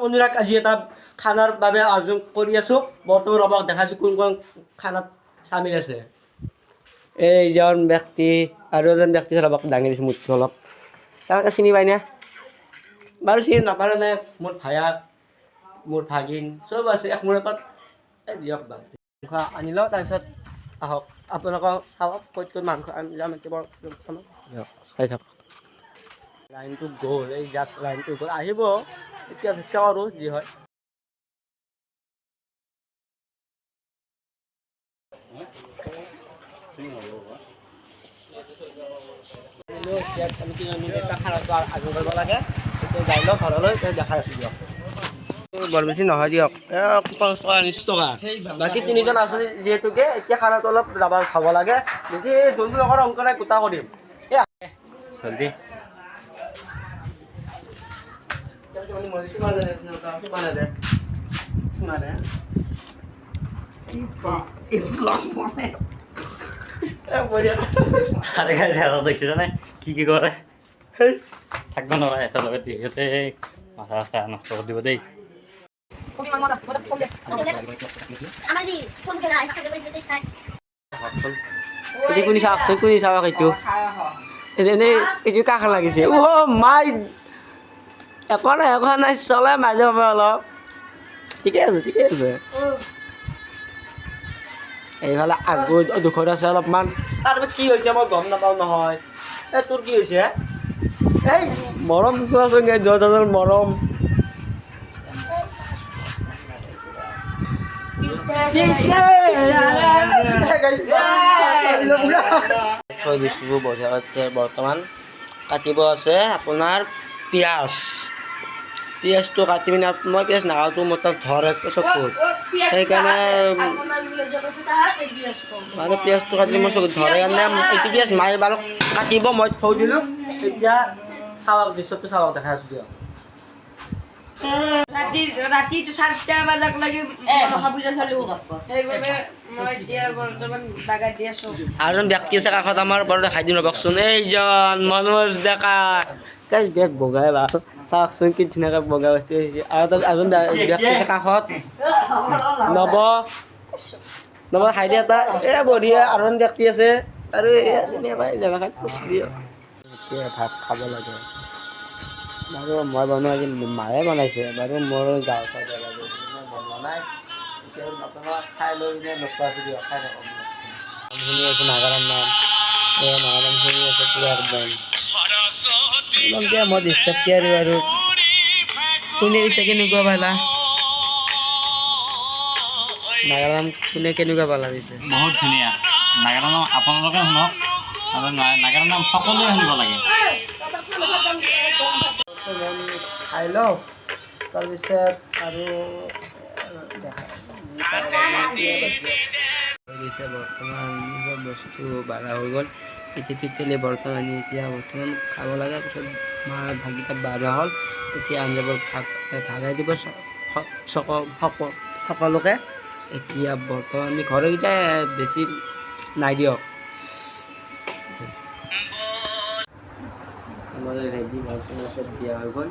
অনুৰাগ আজি এটা খানাৰ বাবে আয়োজন কৰি আছোঁ। বৰ্তমান ৰবাক দেখাইছোঁ কোন কোন খানাত চামিল আছে। এইজন ব্যক্তি আৰু এজন ব্যক্তি ৰবাক দাঙি দিছোঁ মূৰ্তি অলপ। তেওঁলোকে চিনি পায়নে বাৰু চিনি নাপাৰে নে? মোৰ ভায়া মোৰ ভাগিন চব আছে। এক মোৰ এই দিয়ক বাৰু মাংস আনি লওঁ তাৰপিছত আহক। আপোনালোকক চাওক ক'ত ক'ত মাংস আনি যাম দিয়ক চাই থাকক। লাইনটো গ'ল এই জাষ্ট লাইনটো গ'ল আহিব। এতিয়া লওঁ ঘৰলৈ এতিয়া দিয়ক বৰ বেছি নহয় দিয়ক। টকা বাকী তিনিজন আছে যিহেতুকে, এতিয়া খানাটো অলপ যাব খাব লাগে। বেছি যোনটো লগৰ অঙ্ক নাই, গোটা কৰিম। জলদি আরে দেখিছ নে কি কি কৰে থাকিব নোৱাৰে এটাৰ লগত সিহঁতে মাথা চাথা নষ্ট কৰি দিব দেই। কেনা চাই কোনি চাওক এইটো এনেই এইটো কাষ লাগিছে। অ' মাই একো নাই একো নাই চলে মাজে সময়ে অলপ। ঠিকে আছে ঠিকে আছে। এইফালে আগত দুখত আছে অলপমান। তাৰপিছত কি হৈছে মই গম নাপাওঁ নহয়। এই তোৰ কি হৈছে? এই মৰম চোৱাচোন এই য'ত য'ত মৰম। থৈ দিছোঁ বজাৰতে বৰ্তমান কাটিব আছে আপোনাৰ পিঁয়াজ। পিঁয়াজটো কাটি পিনে মই পিঁয়াজ নাকাটো মোৰ তাত ধৰ আছে চকুত সেইকাৰণে মানে পিঁয়াজটো কাটি। মই চকুত ধৰে কাৰণে এইটো পিঁয়াজ মায়ে বাৰু কাটিব মই থৈ দিলোঁ। এতিয়া চাওক দৃশ্যটো চাওক দেখাই আছোঁ দিয়ক। ৰাতি ৰাতি চাৰিটা বজাক লাগি পূজা চালো। সেইবাবে মই এতিয়া বৰ্তমান বাগাত দি আছো। আৰু এজন ব্যক্তি আছে কাষত আমাৰ বাৰু দেখাই দিম ৰ'বকচোন। এইজন মনোজ ডেকা। বেগ বগাই বা। চাওকচোন কি ধুনীয়াকৈ বগা বস্তু হৈছে। আৰু তাত আছে কাষত। নৱ নৱ হাইদি এটা এ বঢ়িয়া আৰু ব্যক্তি আছে। আৰু এই জেগাখান ভাত খাব লাগে। বাৰু মই বনোৱা আজি মায়ে বনাইছে। বাৰু মোৰ গাঁও চাই যাব লাগে মই বনোৱা নাই। এতিয়া বৰ্তমান খাই লৈ কিনে নোখোৱা আছোঁ দিয়ক খাই নাম শুনি আছোঁ নাগাৰাৰ নাম। এই নাগাৰাম শুনি আছোঁ পুৰা একদম। ডিষ্টাৰ্ব দিয়া আৰু আৰু কোনে পিছে কেনেকুৱা পালা নাগাৰাম কোনে কেনেকুৱা পালা পিছে বহুত ধুনীয়া নাগাৰা নাম আপোনালোকে শুনক আৰু না- নাগাৰা নাম সকলোৱে শুনিব লাগে। খাই লওঁ তাৰপিছত আৰু বৰ্তমান বস্তু বাঢ়া হৈ গ'ল তেতিয়ালৈ বৰ্তমান এতিয়া বৰ্তমান খাব লাগে পিছত মাৰ ভাগিটা বাঢ়া হ'ল এতিয়া আঞ্জাবোৰ ভাগ ভাগাই দিব সকলোকে। এতিয়া বৰ্তমান আমি ঘৰকেইটা বেছি নাই দিয়ক। ৰেডি বৰ্তমান চব দিয়া হৈ গ'ল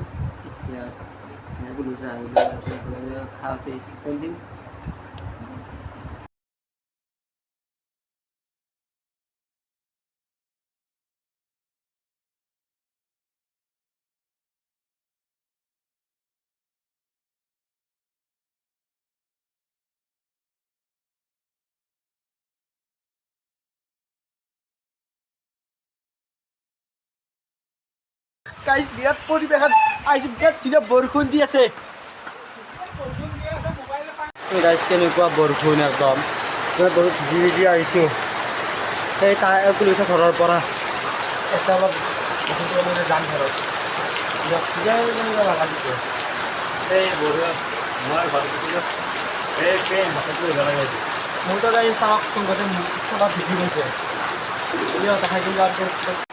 এতিয়া গুলোচা গাইজ বিৰাট পৰিৱেশত আহিছোঁ বিৰাট ধুনীয়া বৰষুণ দি আছে। গাইজ কেনেকুৱা বৰষুণ একদম। মই বহুত ভিজি ভিজি আহিছোঁ। সেই তাই পুলিচৰ ঘৰৰ পৰা। এটা অলপ বৰষুণ যাম ঘৰত। এই বঢ়িয়া মই ঘৰত এই হাতত লৈ যাব লাগে মোৰতো গাড়ী চাওকচোন গোটেই চলাত ভিজি গৈছে। দেখাই দিম আৰু বৰষুণ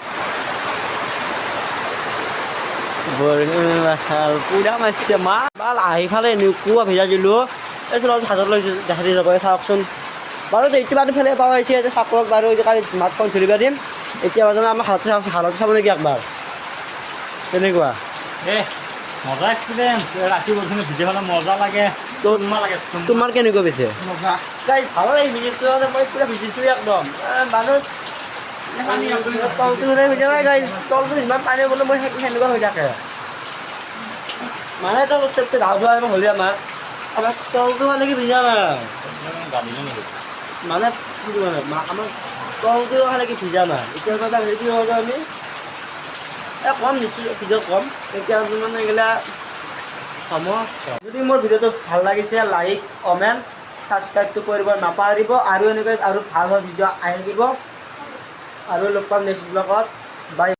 পুৰা মাৰিছে মা। ভালো আহি ফালে এনেকুৱা ভিজা দিলোঁ। এই চলাত হাতত লৈ দেখাই দি যাব চাওকচোন। বাৰু এইটো বাৰু ফেলে পাব আহিছে এতিয়া চাপৰক বাৰু এতিয়া কালি স্মাৰ্টফোন ধৰিব দিম। এতিয়া বৰ্তমান আমাৰ হাতত চাব হাতত চাব নেকি একবাৰ? তেনেকুৱা। তোমাৰ কেনেকুৱা পিছে? ভালো লাগে ভিজিটো মই পুৰা ভিজিছোঁ একদম। মানুহ মানে তল ধোৱা হ'লে আমাৰ কি ভিজা নাই মানে কি তলটো হ'লে কি ভিজা নাই এতিয়া কথা হেৰি কি হ'ল আমি এই কম নিশ্চয় ভিডিঅ' কম এতিয়া মানে এইগিলা সমস্যা যদি মোৰ ভিডিঅ'টো ভালো লাগিছে লাইক কমেণ্ট ছাবস্ক্ৰাইবটো কৰিব নাপাহৰিব আৰু এনেকৈ আৰু ভালো ভালো ভিডিঅ' আহি থাকিব আৰু লগ পাম নেক্সট ব্লগত বাই